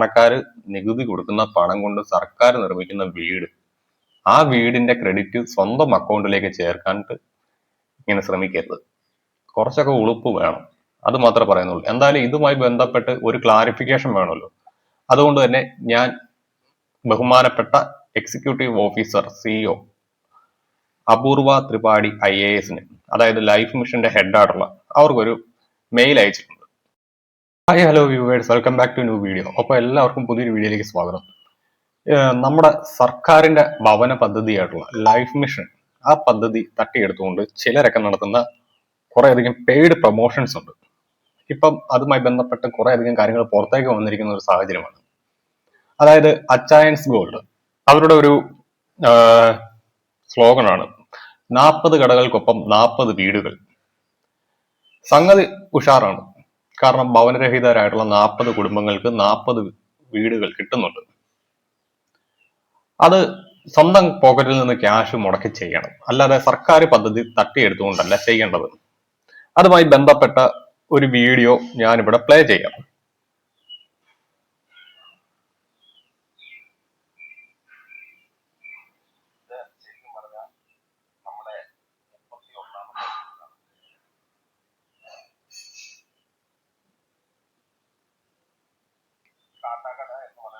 പണക്കാർ നികുതി കൊടുക്കുന്ന പണം കൊണ്ട് സർക്കാർ നിർമ്മിക്കുന്ന വീട് ആ വീടിന്റെ ക്രെഡിറ്റ് സ്വന്തം അക്കൗണ്ടിലേക്ക് ചേർക്കാനിട്ട് ഇങ്ങനെ ശ്രമിക്കരുത്. കുറച്ചൊക്കെ ഉളുപ്പ് വേണം. അത് മാത്രമേ പറയുന്നുള്ളൂ. എന്തായാലും ഇതുമായി ബന്ധപ്പെട്ട് ഒരു ക്ലാരിഫിക്കേഷൻ വേണമല്ലോ. അതുകൊണ്ട് തന്നെ ഞാൻ ബഹുമാനപ്പെട്ട എക്സിക്യൂട്ടീവ് ഓഫീസർ സിഇഒ അപൂർവ ത്രിപാഠി ഐ എ എസിന് അതായത് ലൈഫ് മിഷന്റെ ഹെഡായിട്ടുള്ള അവർക്കൊരു മെയിൽ അയച്ചിട്ടുണ്ട്. Hi hello viewers welcome back to new video അപ്പോൾ എല്ലാവർക്കും പുതിയൊരു വീഡിയോയിലേക്ക് സ്വാഗതം. നമ്മുടെ സർക്കാരിന്റെ ഭവന പദ്ധതിയായിട്ടുള്ള ലൈഫ് മിഷൻ ആ പദ്ധതി തട്ടിയെടുത്തുകൊണ്ട് ചിലരൊക്കെ നടത്തുന്ന കുറേയധികം പെയ്ഡ് പ്രൊമോഷൻസ് ഉണ്ട്. ഇപ്പം അതുമായി ബന്ധപ്പെട്ട് കുറേയധികം കാര്യങ്ങൾ പുറത്തേക്ക് വന്നിരിക്കുന്ന ഒരു സാഹചര്യമാണ്. അതായത് അച്ചായൻസ് ഗോൾഡ് അവരുടെ ഒരു സ്ലോഗനാണ് നാൽപ്പത് കടകൾക്കൊപ്പം നാൽപ്പത് വീടുകൾ. സംഗതി ഉഷാറാണ്. കാരണം ഭവനരഹിതരായിട്ടുള്ള നാൽപ്പത് കുടുംബങ്ങൾക്ക് നാൽപ്പത് വീടുകൾ കിട്ടുന്നുണ്ട്. അത് സ്വന്തം പോക്കറ്റിൽ നിന്ന് ക്യാഷ് മുടക്കി ചെയ്യണം. അല്ലാതെ സർക്കാർ പദ്ധതി തട്ടിയെടുത്തുകൊണ്ടല്ല ചെയ്യേണ്ടത്. അതുമായി ബന്ധപ്പെട്ട ഒരു വീഡിയോ ഞാനിവിടെ പ്ലേ ചെയ്യാം. കാട്ടാക്കട എന്ന് പറയുന്നത്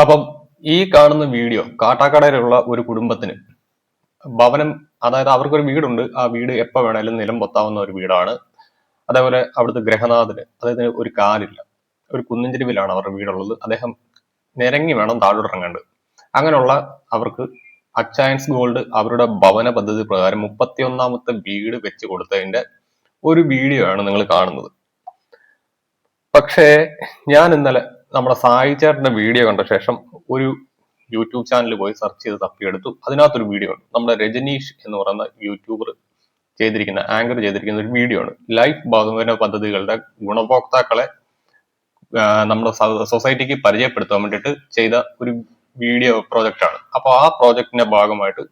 അപ്പം ഈ കാണുന്ന വീഡിയോ കാട്ടാക്കടയിലുള്ള ഒരു കുടുംബത്തിന് ഭവനം അതായത് അവർക്കൊരു വീടുണ്ട്. ആ വീട് എപ്പോൾ വേണേലും നിലം പൊത്താവുന്ന ഒരു വീടാണ്. അതേപോലെ അവിടുത്തെ ഗ്രഹനാഥന് അതായത് ഒരു കാലില്ല ഒരു കുന്നിൻ ചെരുവിലാണ് അവരുടെ വീടുള്ളത്. അദ്ദേഹം നിരങ്ങി വേണം താഴോട്ടിറങ്ങേണ്ടത് അങ്ങനെയുള്ള അവർക്ക് അച്ചയൻസ് ഗോൾഡ് അവരുടെ ഭവന പദ്ധതി പ്രകാരം മുപ്പത്തിയൊന്നാമത്തെ വീട് വെച്ച് കൊടുത്തതിന്റെ ഒരു വീഡിയോ ആണ് നിങ്ങൾ കാണുന്നത്. പക്ഷേ ഞാൻ ഇന്നലെ നമ്മുടെ സായി ചേട്ടന്റെ വീഡിയോ കണ്ട ശേഷം ഒരു യൂട്യൂബ് ചാനൽ പോയി സെർച്ച് ചെയ്ത് തപ്പിയെടുത്തു. അതിനകത്തൊരു വീഡിയോ ഉണ്ട്. നമ്മുടെ രജനീഷ് എന്ന് പറയുന്ന യൂട്യൂബർ ചെയ്തിരിക്കുന്ന ആങ്കർ ചെയ്തിരിക്കുന്ന ഒരു വീഡിയോ ആണ്. ലൈഫ് ഭവന പദ്ധതികളുടെ ഗുണഭോക്താക്കളെ നമ്മുടെ സൊസൈറ്റിക്ക് പരിചയപ്പെടുത്താൻ വേണ്ടിയിട്ട് ചെയ്ത ഒരു വീഡിയോ പ്രോജക്റ്റ് ആണ്. അപ്പോൾ ആ പ്രോജക്റ്റിന്റെ ഭാഗമായിട്ട്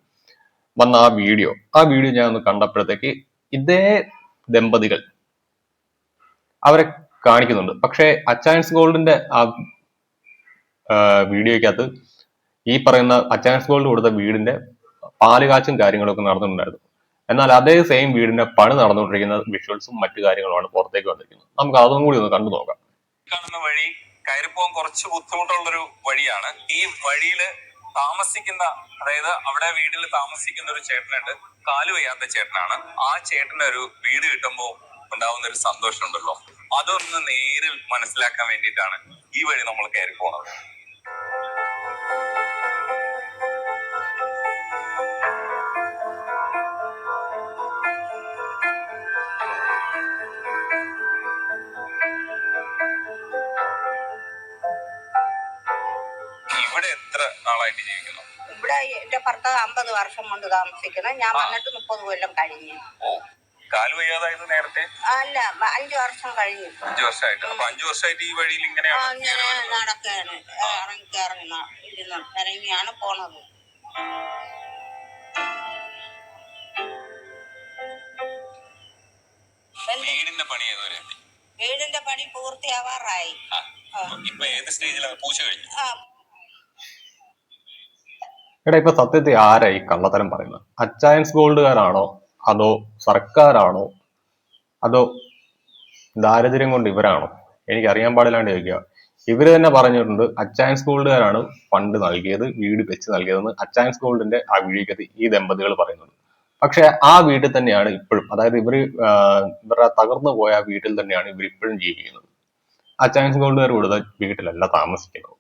വന്ന ആ വീഡിയോ. ആ വീഡിയോ ഞാൻ ഒന്ന് കണ്ടപ്പോഴത്തേക്ക് ഇതേ ദമ്പതികൾ അവരെ കാണിക്കുന്നുണ്ട്. പക്ഷേ അച്ചാൻസ് ഗോൾഡിന്റെ ആ വീഡിയോയ്ക്കകത്ത് ഈ പറയുന്ന അച്ചാൻസ് ഗോൾഡ് കൊടുത്ത വീടിന്റെ പാലുകാച്ചും കാര്യങ്ങളൊക്കെ നടന്നിട്ടുണ്ടായിരുന്നു. എന്നാൽ അതേ സെയിം വീടിന്റെ പണി നടന്നുകൊണ്ടിരിക്കുന്ന വിഷ്വൽസും മറ്റു കാര്യങ്ങളുമാണ് പുറത്തേക്ക് വന്നിരിക്കുന്നത്. നമുക്ക് അതും കൂടി ഒന്ന് കണ്ടു നോക്കാം. കാണുന്ന വഴി കയറിപ്പോകാൻ കുറച്ച് ബുദ്ധിമുട്ടുള്ളൊരു വഴിയാണ്. ഈ വഴിയിൽ താമസിക്കുന്ന അതായത് അവിടെ വീട്ടിൽ താമസിക്കുന്ന ഒരു ചേട്ടനുണ്ട്. കാലു വയ്യാത്ത ചേട്ടനാണ്. ആ ചേട്ടന്റെ ഒരു വീട് കിട്ടുമ്പോൾ ഉണ്ടാവുന്ന ഒരു സന്തോഷം ഉണ്ടല്ലോ അതൊന്ന് നേരിൽ മനസ്സിലാക്കാൻ വേണ്ടിയിട്ടാണ് ഈ വഴി നമ്മൾ കയറി പോണത്. ഇവിടെ എത്ര നാളായിട്ട് ജീവിക്കുന്നു? ഇവിടെ എന്റെ ഭർത്താവ് അമ്പത് വർഷം കൊണ്ട് താമസിക്കണം ഞാൻ. വന്നിട്ട് മുപ്പത് കൊല്ലം കഴിഞ്ഞു. കാൽ വയ്യാതായത് നേരത്തെ? അല്ല അഞ്ചു വർഷം കഴിഞ്ഞു. അഞ്ചു വർഷമായിട്ട്. അപ്പൊ അഞ്ചു വർഷമായിട്ട് ഈ വഴിയിൽ ഇങ്ങനെയാണ് വരുന്നത്. നടക്കാണ്. ഇറങ്ങി ഇറങ്ങി ഇരുന്ന് ഇറങ്ങിയാണ് പോണത്. വീടിന്റെ പണി ഏതുവരെ? വീടിന്റെ പണി പൂർത്തിയാവാറായി. ഇപ്പൊ ഏത് സ്റ്റേജിലാണ് പൂച്ച കഴിഞ്ഞു? എടാ ഇപ്പൊ സത്യത്തിൽ ആരാ ഈ കള്ളത്തരം പറയുന്നത്? അച്ചായൻസ് ഗോൾഡുകാരാണോ? അതോ സർക്കാരാണോ? അതോ ദാരിദ്ര്യം കൊണ്ട് ഇവരാണോ? എനിക്ക് അറിയാൻ പാടില്ലാണ്ട് ചോദിക്കുക. ഇവർ തന്നെ പറഞ്ഞിട്ടുണ്ട് അച്ചാൻസ് ഗോൾഡുകാരാണ് ഫണ്ട് നൽകിയത് വീട് വെച്ച് നൽകിയതെന്ന് അച്ചാൻസ് ഗോൾഡിന്റെ ആ വീടിക്കകത്ത് ഈ ദമ്പതികൾ പറയുന്നുണ്ട് പക്ഷെ ആ വീട്ടിൽ തന്നെയാണ് ഇപ്പോഴും അതായത് ഇവർ ഇവരുടെ തകർന്നു പോയ വീട്ടിൽ തന്നെയാണ് ഇവർ ഇപ്പോഴും ജീവിക്കുന്നത്. അച്ചാൻസ് ഗോൾഡുകാർ കൊടുത്ത വീട്ടിലല്ല താമസിക്കുന്നത്.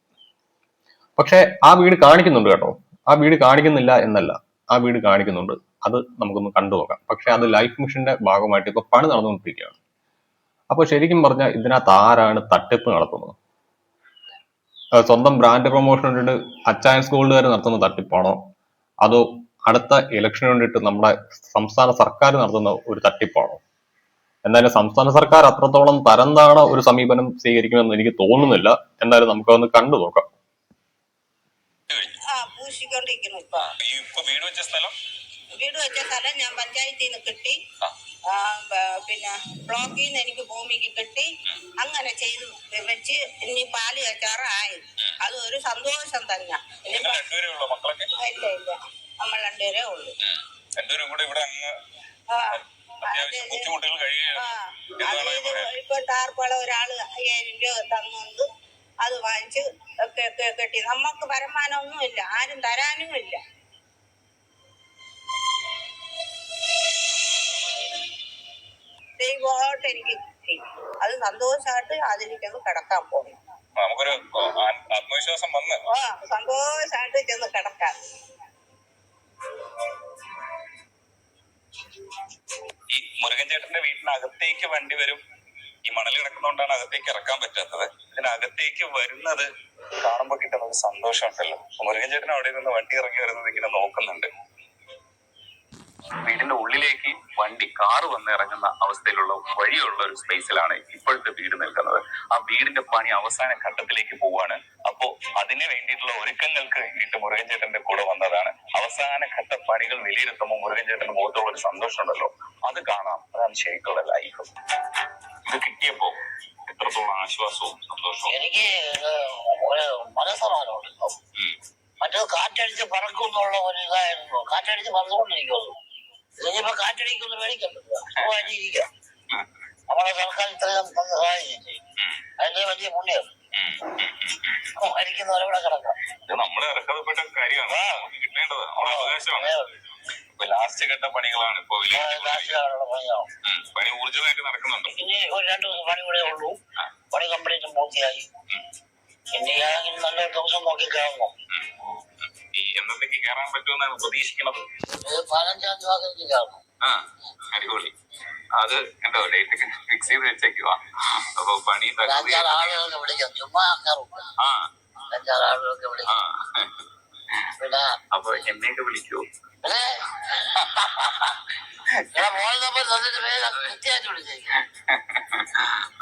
പക്ഷെ ആ വീട് കാണിക്കുന്നുണ്ട് കേട്ടോ. ആ വീട് കാണിക്കുന്നില്ല എന്നല്ല. ആ വീട് കാണിക്കുന്നുണ്ട്. അത് നമുക്കൊന്ന് കണ്ടു നോക്കാം. പക്ഷെ അത് ലൈഫ് മിഷന്റെ ഭാഗമായിട്ട് ഇപ്പൊ പണി നടന്നുകൊണ്ടിരിക്കുകയാണ്. അപ്പൊ ശരിക്കും പറഞ്ഞാൽ ഇതിനകത്ത് ആരാണ് തട്ടിപ്പ് നടത്തുന്നത്? സ്വന്തം ബ്രാൻഡ് പ്രൊമോഷൻ വേണ്ടിയിട്ട് ഗോൾഡ് ഗോൾഡുകാർ നടത്തുന്ന തട്ടിപ്പാണോ? അതോ അടുത്ത ഇലക്ഷന് വേണ്ടിയിട്ട് നമ്മുടെ സംസ്ഥാന സർക്കാർ നടത്തുന്ന ഒരു തട്ടിപ്പാണോ? എന്തായാലും സംസ്ഥാന സർക്കാർ അത്രത്തോളം തരംതാണ ഒരു സമീപനം സ്വീകരിക്കുമെന്ന് എനിക്ക് തോന്നുന്നില്ല. എന്തായാലും നമുക്കതൊന്ന് കണ്ടു നോക്കാം. ആ പൂശിക്കൊണ്ടിരിക്കുന്നു ഇപ്പൊ. ഇപ്പൊ വീട് വെച്ച സ്ഥലം? വീട് വെച്ച സ്ഥലം ഞാൻ പഞ്ചായത്തിൽ നിന്ന് കിട്ടി പിന്നെ ബ്ലോക്കിൽ നിന്ന് എനിക്ക് ഭൂമിക്ക് കിട്ടി. അങ്ങനെ ചെയ്ത്. വെച്ച് ഇനി പാൽ കച്ചാറായി അത് ഒരു സന്തോഷം തന്നെ. ഇല്ല ഇല്ല. നമ്മൾ രണ്ടുപേരേ ഉള്ളൂ. ഇപ്പൊ ടാർപ്പള ഒരാൾ അയ്യായിരം രൂപ തന്നുകൊണ്ട് അത് വാങ്ങിച്ച് കെട്ടി. നമുക്ക് വരുമാനമൊന്നും ഇല്ല ആരും തരാനും ഇല്ല. ദൈവമായിട്ട് എനിക്ക് കിട്ടി. അത് സന്തോഷമായിട്ട് അതിലേക്കൊന്ന് കിടക്കാൻ പോകും നമുക്കൊരു ആത്മവിശ്വാസം വന്ന്. സന്തോഷമായിട്ട് ചെന്ന് കിടക്കാം ഈ മുരുകൻ ചേട്ടന്റെ വീട്ടിനകത്തേക്ക് വണ്ടി വരും. ഈ മണൽ കിടക്കുന്നോണ്ടാണ് അകത്തേക്ക് ഇറക്കാൻ പറ്റാത്തത്. ഇതിനകത്തേക്ക് വരുന്നത് കാണുമ്പോ കിട്ടുന്ന ഒരു സന്തോഷം ഉണ്ടല്ലോ മുരുകൻ ചേട്ടൻ അവിടെ നിന്ന് വണ്ടി ഇറങ്ങി വരുന്നത് ഇങ്ങനെ നോക്കുന്നുണ്ട്. വീടിന്റെ ഉള്ളിലേക്ക് വണ്ടി കാറ് വന്ന് ഇറങ്ങുന്ന അവസ്ഥയിലുള്ള വഴിയുള്ള ഒരു സ്പേസിലാണ് ഇപ്പോഴത്തെ വീട് നിൽക്കുന്നത്. ആ വീടിന്റെ പണി അവസാന ഘട്ടത്തിലേക്ക് പോവാണ്. അപ്പോ അതിന് വേണ്ടിയിട്ടുള്ള ഒരുക്കങ്ങൾക്ക് വേണ്ടിയിട്ട് മുരുകൻ ചേട്ടന്റെ കൂടെ വന്നതാണ്. അവസാന ഘട്ട പണികൾ വിലയിരുത്തുമ്പോൾ മുരുകൻ ചേട്ടന്റെ മുഖത്തുള്ള ഒരു സന്തോഷം ഉണ്ടല്ലോ അത് കാണാം. അതാണ് ശരിക്കുള്ള ലൈഫ് ഇത് കിട്ടിയപ്പോ എത്രത്തോളം ആശ്വാസവും സന്തോഷവും? എനിക്ക് മനസ്സമാനമുണ്ടല്ലോ ഒരു. മറ്റേത് കാറ്റടിച്ച് പറക്കും എന്നുള്ള ഒരു ഇതായിരുന്നു. കാറ്റടിച്ച് പറന്നുകൊണ്ടിരിക്കുള്ളൂ ഇതിനിപ്പോ കാറ്റടിക്കൊന്ന് ഉം. നമ്മളെ സർക്കാർ ഇത്രയും തന്ന് സഹായിക്കും ചെയ്യും. അതിന്റെ വലിയ പുണ്യം. മരിക്കുന്നവരവിടെ കിടക്കാം ഇത് നമ്മളെ അർഹതപ്പെട്ട കാര്യമാണ്. നമുക്ക് കിട്ടേണ്ടത്. നമ്മുടെ അവകാശമാണ്. ഇപ്പൊ ലാസ്റ്റ് ഘട്ട പണികളാണ്. ഇപ്പൊ. പണി ഊർജമായിട്ട് നടക്കുന്നുണ്ട്. ഇനി ഒരു രണ്ടു ദിവസം പണി കൂടെ ഉള്ളൂ. പണി കംപ്ലീറ്റ് പൂർത്തിയായി. ഇനി ആണെങ്കിൽ നല്ലൊരു ദിവസം നോക്കി കയറണം പ്രതീക്ഷിക്കുന്നത്. ആ അടിപൊളി. അത് കണ്ടോ ഡേറ്റ് ഫിക്സ് ചെയ്ത് വെച്ചേക്കുവാ. അപ്പൊ പണി കയറും ആ. അപ്പൊ എന്നെയൊക്കെ വിളിക്കൂ. നമ്പർ തന്നിട്ട് കൃത്യമായിട്ട് വിളിച്ചേക്കും.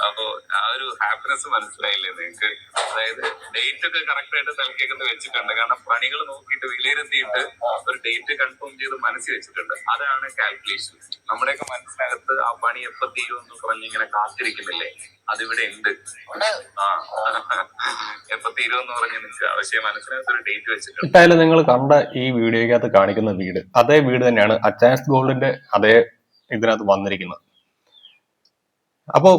അപ്പൊ ആ ഒരു ഹാപ്പിനെസ് മനസ്സിലായില്ലേ നിങ്ങക്ക്? അതായത് ഡേറ്റ് ഒക്കെ കറക്റ്റ് ആയിട്ട് തലക്കേക്കുന്ന വെച്ചിട്ടുണ്ട്. കാരണം പണികൾ നോക്കിയിട്ട് വിലയിരുത്തിയിട്ട് ഒരു ഡേറ്റ് കൺഫേം ചെയ്ത് മനസ്സിൽ വെച്ചിട്ടുണ്ട്. അതാണ് കാൽക്കുലേഷൻ നമ്മുടെയൊക്കെ മനസ്സിനകത്ത് ആ പണി എപ്പോ തീരുമെന്ന് പറഞ്ഞ് ഇങ്ങനെ കാത്തിരിക്കുന്നില്ലേ? അതിവിടെ ഉണ്ട്. ആ. എപ്പോ തീരുമെന്ന് പറഞ്ഞ് നിങ്ങൾക്ക് പക്ഷേ മനസ്സിനകത്ത് ഒരു ഡേറ്റ് വെച്ചിട്ടുണ്ട്. നിങ്ങൾ കണ്ട ഈ വീഡിയോയ്ക്കകത്ത് കാണിക്കുന്ന വീട് അതേ വീട് തന്നെയാണ് അച്ചാൻസ് ഗോൾഡിന്റെ അതേ ഇതിനകത്ത് വന്നിരിക്കുന്നത്. അപ്പോ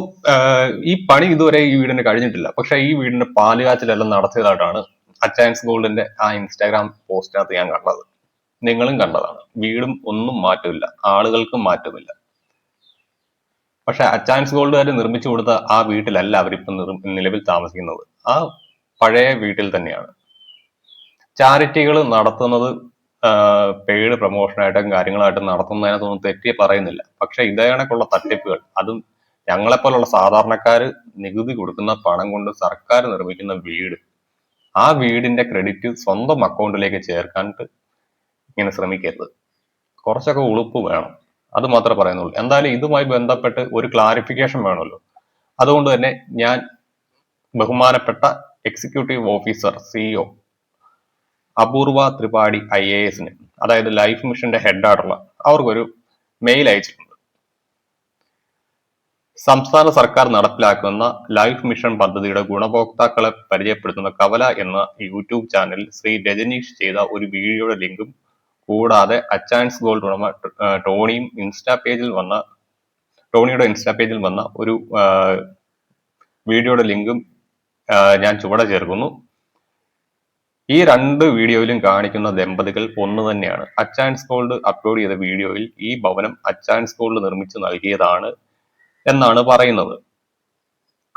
ഈ പണി ഇതുവരെ ഈ വീടിന് കഴിഞ്ഞിട്ടില്ല. പക്ഷെ ഈ വീടിന്റെ പാലുകാച്ചിലെല്ലാം നടത്തിയതായിട്ടാണ് അച്ചാൻസ് ഗോൾഡിന്റെ ആ ഇൻസ്റ്റാഗ്രാം പോസ്റ്റിനകത്ത് ഞാൻ കണ്ടത്. നിങ്ങളും കണ്ടതാണ്. വീടും ഒന്നും മാറ്റമില്ല. ആളുകൾക്കും മാറ്റമില്ല. പക്ഷെ അച്ചാൻസ് ഗോൾഡുകാർ നിർമ്മിച്ചു കൊടുത്ത ആ വീട്ടിലല്ല അവരിപ്പം നിലവിൽ താമസിക്കുന്നത്. ആ പഴയ വീട്ടിൽ തന്നെയാണ്. ചാരിറ്റികൾ നടത്തുന്നത് പെയ്ഡ് പ്രൊമോഷനായിട്ടും കാര്യങ്ങളായിട്ടും നടത്തുന്നതിനകത്തൊന്നും തെറ്റി പറയുന്നില്ല. പക്ഷെ ഇതേ കണക്കുള്ള തട്ടിപ്പുകൾ അതും ഞങ്ങളെപ്പോലുള്ള സാധാരണക്കാർ നികുതി കൊടുക്കുന്ന പണം കൊണ്ട് സർക്കാർ നിർമ്മിക്കുന്ന വീട് ആ വീടിന്റെ ക്രെഡിറ്റ് സ്വന്തം അക്കൗണ്ടിലേക്ക് ചേർക്കാനിട്ട് ഇങ്ങനെ ശ്രമിക്കരുത്. കുറച്ചൊക്കെ ഉളുപ്പ് വേണം. അത് മാത്രമേ പറയുന്നുള്ളൂ. എന്തായാലും ഇതുമായി ബന്ധപ്പെട്ട് ഒരു ക്ലാരിഫിക്കേഷൻ വേണമല്ലോ. അതുകൊണ്ട് തന്നെ ഞാൻ ബഹുമാനപ്പെട്ട എക്സിക്യൂട്ടീവ് ഓഫീസർ സിഇഒ അപൂർവ ത്രിപാഠി ഐ എ എസിന് അതായത് ലൈഫ് മിഷന്റെ ഹെഡായിട്ടുള്ള അവർക്കൊരു മെയിൽ അയച്ചിട്ടുണ്ട്. സംസ്ഥാന സർക്കാർ നടപ്പിലാക്കുന്ന ലൈഫ് മിഷൻ പദ്ധതിയുടെ ഗുണഭോക്താക്കളെ പരിചയപ്പെടുത്തുന്ന കവല എന്ന യൂട്യൂബ് ചാനൽ ശ്രീ രജനീഷ് ചെയ്ത ഒരു വീഡിയോയുടെ ലിങ്കും കൂടാതെ അച്ചാൻസ് ഗോൾഡ് ഉടമ ടോണിയും ഇൻസ്റ്റാ പേജിൽ വന്ന ടോണിയുടെ ഇൻസ്റ്റാ പേജിൽ വന്ന ഒരു വീഡിയോയുടെ ലിങ്കും ഞാൻ ചുവടെ ചേർക്കുന്നു. ഈ രണ്ട് വീഡിയോയിലും കാണിക്കുന്ന ദമ്പതികൾ ഒന്ന് തന്നെയാണ്. അച്ചാൻസ് ഗോൾഡ് അപ്ലോഡ് ചെയ്ത വീഡിയോയിൽ ഈ ഭവനം അച്ചാൻസ് ഗോൾഡ് നിർമ്മിച്ച് നൽകിയതാണ് എന്നാണ് പറയുന്നത്.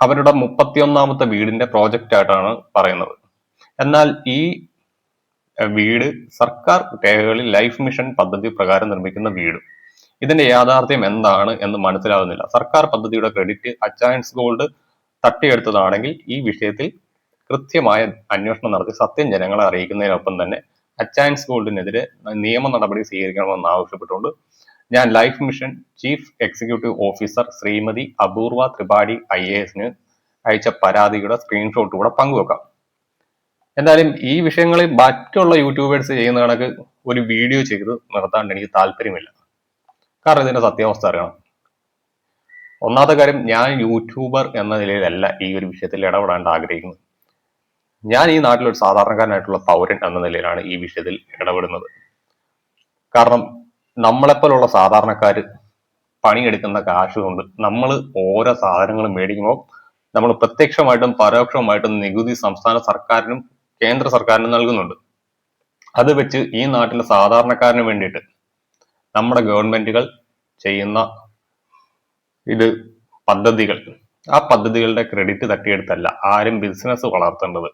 അവരുടെ മുപ്പത്തിയൊന്നാമത്തെ വീടിന്റെ പ്രോജക്റ്റ് ആയിട്ടാണ് പറയുന്നത്. എന്നാൽ ഈ വീട് സർക്കാർ രേഖകളിൽ ലൈഫ് മിഷൻ പദ്ധതി പ്രകാരം നിർമ്മിക്കുന്ന വീട്. ഇതിന്റെ യാഥാർത്ഥ്യം എന്താണ് എന്ന് മനസ്സിലാകുന്നില്ല. സർക്കാർ പദ്ധതിയുടെ ക്രെഡിറ്റ് അച്ചാൻസ് ഗോൾഡ് തട്ടിയെടുത്തതാണെങ്കിൽ ഈ വിഷയത്തിൽ കൃത്യമായ അന്വേഷണം നടത്തി സത്യം ജനങ്ങളെ അറിയിക്കുന്നതിനൊപ്പം തന്നെ അച്ചായൻസ് ഗോൾഡിനെതിരെ നിയമ നടപടി സ്വീകരിക്കണമെന്ന് ആവശ്യപ്പെട്ടുകൊണ്ട് ഞാൻ life mission chief executive officer Shrimati Apurva Tripathi I A എസിന് അയച്ച പരാതിയുടെ സ്ക്രീൻഷോട്ട് കൂടെ പങ്കുവെക്കാം. എന്തായാലും ഈ വിഷയങ്ങളിൽ മറ്റുള്ള യൂട്യൂബേഴ്സ് ചെയ്യുന്ന കണക്ക് ഒരു വീഡിയോ ചെയ്ത് നിർത്താണ്ട് എനിക്ക് താല്പര്യമില്ല. കാരണം ഇതിന്റെ സത്യാവസ്ഥ അറിയണം. ഒന്നാമത്തെ കാര്യം ഞാൻ യൂട്യൂബർ എന്ന നിലയിലല്ല ഈ ഒരു വിഷയത്തിൽ ഇടപെടാണ്ട് ആഗ്രഹിക്കുന്നത്. ഞാൻ ഈ നാട്ടിലൊരു സാധാരണക്കാരനായിട്ടുള്ള പൗരൻ എന്ന നിലയിലാണ് ഈ വിഷയത്തിൽ ഇടപെടുന്നത്. കാരണം നമ്മളെപ്പോലുള്ള സാധാരണക്കാർ പണിയെടുക്കുന്ന കാശ് കൊണ്ട് നമ്മൾ ഓരോ സാധനങ്ങളും മേടിക്കുമ്പോൾ നമ്മൾ പ്രത്യക്ഷമായിട്ടും പരോക്ഷമായിട്ടും നികുതി സംസ്ഥാന സർക്കാരിനും കേന്ദ്ര സർക്കാരിനും നൽകുന്നുണ്ട്. അത് വെച്ച് ഈ നാട്ടിലെ സാധാരണക്കാരന് വേണ്ടിയിട്ട് നമ്മുടെ ഗവൺമെന്റുകൾ ചെയ്യുന്ന ഇത് പദ്ധതികൾ. ആ പദ്ധതികളുടെ ക്രെഡിറ്റ് തട്ടിയെടുത്തല്ല ആരും ബിസിനസ് വളർത്തേണ്ടത്.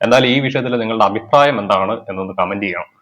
എന്നാൽ ഈ വിഷയത്തിൽ നിങ്ങളുടെ അഭിപ്രായം എന്താണ് എന്നൊന്ന് കമന്റ് ചെയ്യണം.